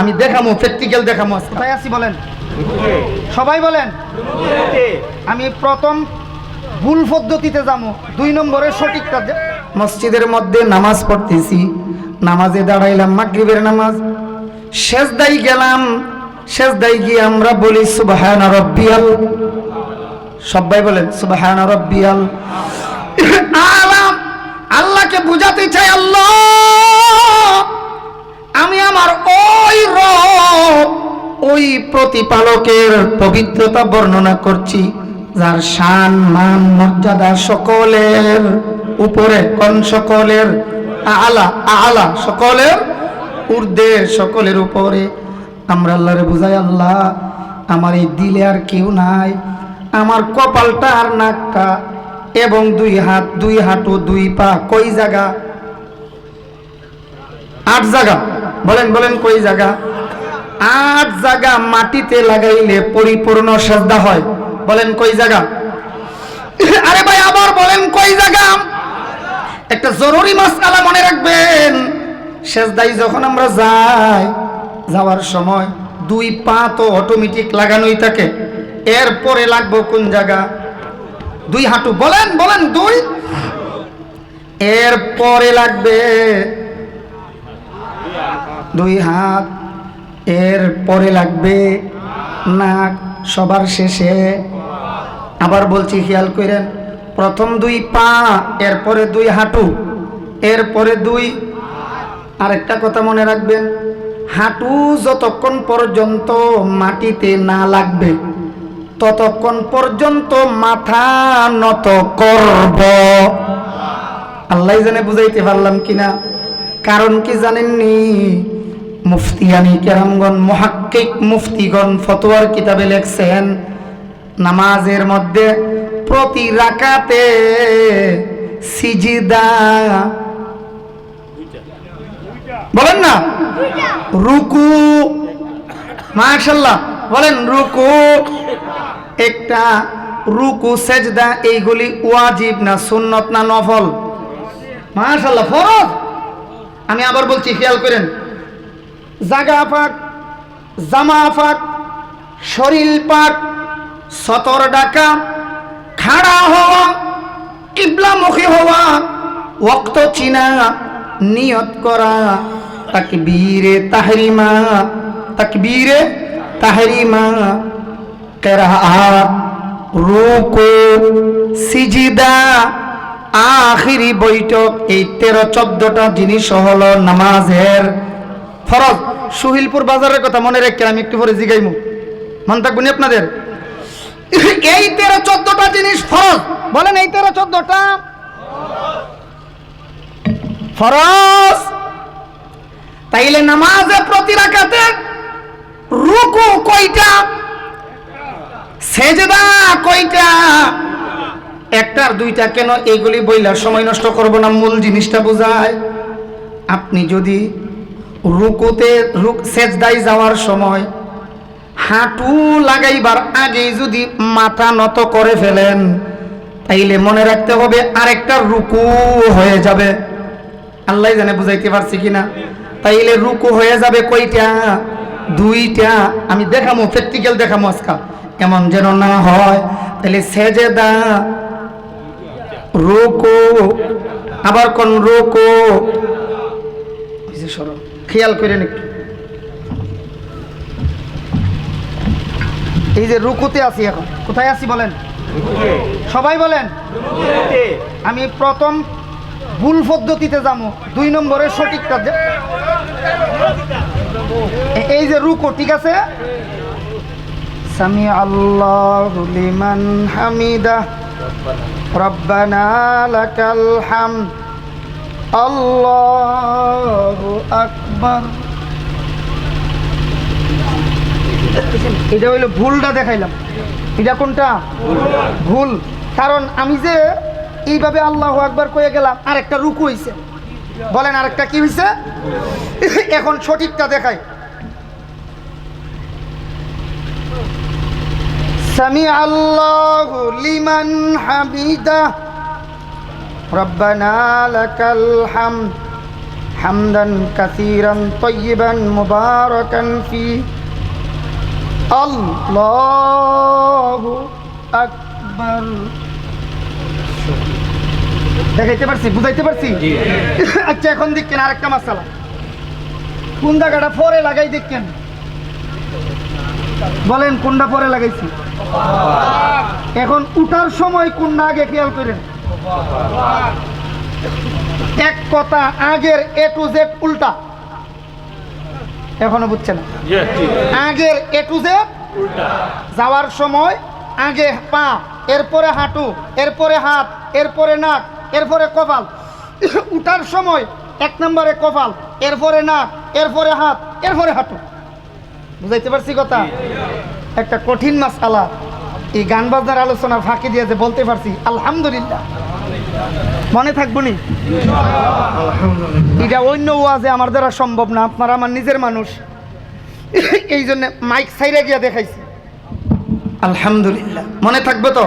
আমি দেখামো প্র্যাকটিক্যাল দেখামো কোথায় আছি বলেন? সবাই বলেন। আমি প্রথম ভুল পদ্ধতিতে যাব। দুই নম্বরে সঠিকটা মসজিদের মধ্যে নামাজ পড়তেছি। নামাজে দাঁড়াইলাম মাগরিবের নামাজ। শেষদাই গেলাম। শেষদাই গিয়ে আমরা বলি সুবহান রব্বিয়াল। সবাই বলেন সুবহান রব্বিয়াল। আলাম আল্লাহকে বুঝাতে চাই আল্লাহ। আমি আমার ওই রব, ওই প্রতিপালকের পবিত্রতা বর্ণনা করছি, যার শান, মান, মর্যাদা সকলের উপরে, কোন সকলের আলা আলা সকলের ঊর্ধ্বে, সকলের উপরে। আমরা আল্লাহরে বুঝাই, আল্লাহ, আমার এই দিলে আর কেউ নাই, আমার কপালটা আর নাকটা, এবং দুই হাত, দুই হাঁটু, দুই পা কই জায়গা আট জায়গা বলেন বলেন, কই জায়গা? আট জায়গা মাটিতে লাগাইলে পরিপূর্ণ শ্রদ্ধা হয়। বলেন, কই জায়গা? আরে ভাই, আবার বলেন, কই জায়গা? একটা জরুরি মাসআলা মনে রাখবেন। সেজদাই যখন আমরা যাই, যাওয়ার সময় দুই পা তো অটোমেটিক লাগানোই থাকে। এরপরে লাগবো কোন জায়গা? দুই হাঁটু। বলেন বলেন, দুই। এরপরে লাগবে দুই হাত, এর পরে লাগবে নাক, সবার শেষে। আবার বলছি, খেয়াল করেন, প্রথম দুই পা, এরপরে দুই হাঁটু, এরপরে দুই আরেকটা কথা মনে রাখবেন, হাঁটু যতক্ষণ পর্যন্ত মাটিতে না লাগবে, ততক্ষণ পর্যন্ত মাথা নত করব। আল্লাহ জানে বুঝাইতে পারলাম কিনা, কারণ কি জানেননি? মুফতিয়ানি কেরামগণ, মহাক্কিক মুফতিগণ ফতোয়ার কিতাবে লেখছেন, নামাজের মধ্যে প্রতি রাকাতে সিজিদা বলেন না? রুকু মাশাল্লাহ বলেন রুকু, একটা রুকু, সেজদা, এইগুলি ওয়াজিব না সুন্নত না নফল? মাশাল্লাহ ফরজ? আমি আবার বলছি, খেয়াল করেন। জাগা পাক জামা পাক শরীর পাক সতর ডাকা খাড়া হওয়া, কিবলামুখী হওয়া ওক্ত চিনা, নিয়ত করা, তাকবীরে তাহরিমা তাকবীরে তাহরিমা কেরাত রুকু, সিজিদা, আখিরি বৈঠক, এই তেরো চোদ্দটা জিনিস হলো নামাজের ফরজ। সুহিলপুর বাজারের কথা মনে রেখে আমি একটু পরে জিগাইমু। মন থাকবেন আপনাদের? এই তেরো চোদ্দটা জিনিস ফরজ। বলেন এই তেরো চোদ্দটা। ফরজ। তাইলে নামাজে প্রতি রাখাতে রুকু কয়টা? সেজদা কয়টা? একটার দুইটা কেন এইগুলি বইলার সময় নষ্ট করব না? মূল জিনিসটা বোঝায়। আপনি যদি রুকুতে রুক সেজদাই যাওয়ার সময় হাঁটু লাগাইবার আগেই যদি মাথা নত করে ফেলেন, তাইলে মনে রাখতে হবে আরেকটা রুকু হয়ে যাবে। আল্লাহ জানে বুঝাইতে পারছি কিনা? তাইলে রুকু হয়ে যাবে কয়টা? দুইটা। আমি দেখামো প্র্যাকটিক্যাল দেখামো আজকাল এমন যেন না হয়। তাহলে সেজেদা, রুকু, আবার কোন রুকু? এই যে সরো। খেয়াল করেন একটু। এই যে রুকুতে আছি এখন। কোথায় আছি বলেন? সবাই বলেন? আমি প্রথম ভুল পদ্ধতিতে যাব। দুই নম্বরে সঠিক এ- এই যে রুকু, ঠিক আছে? সামি আল্লাহ লিমান হামিদা। রব্বানা লাকাল হামদ। আল্লাহু আকবার। এটা হইল ভুলটা দেখাইলাম। এটা কোনটা? ভুল। কারণ আমি যে এইভাবে আল্লাহ আকবার কয়ে গেলাম, আরেকটা রুকু হইছে। বলেন আরেকটা কি হইছে? এখন সঠিকটা দেখাই। সামি আল্লাহ লিমান হামিদা রব্বানা লাকাল হামদ حمدا كثيرا طيبا مباركا فيه الله أكبر দেখাইতে পারছি বুঝাইতে পারছি আচ্ছা এখন দেখেন আরেকটা মাসালা কোন জায়গাটা পরে লাগাই দেখেন বলেন কোনটা পরে লাগাইছি এখন উঠার সময় কোনটা আগে খেয়াল করেন এক কথা আগের এ টু জেড উল্টা। এখনও বুঝছেন? না আগের এ টু জেড যাওয়ার সময় আগে পা এরপরে হাঁটু এরপরে হাত এরপরে নাক এরপরে কপাল। উঠার সময় এক নম্বরে কপাল এরপরে নাক এরপরে হাত এরপরে হাঁটু। বুঝাইতে পারছি কথা? একটা কঠিন মাসালা। এই গান বাজনার আলোচনা ফাঁকি দিয়ে যে বলতে পারছি আলহামদুলিল্লাহ। মনে থাকব নি? এটা অন্য ওয়াজে আমার দ্বারা সম্ভব না, আপনারা আমার নিজের মানুষ। এই জন্য মাইক সাইরে গিয়া দেখাইছি। আলহামদুলিল্লাহ। মনে থাকবে তো?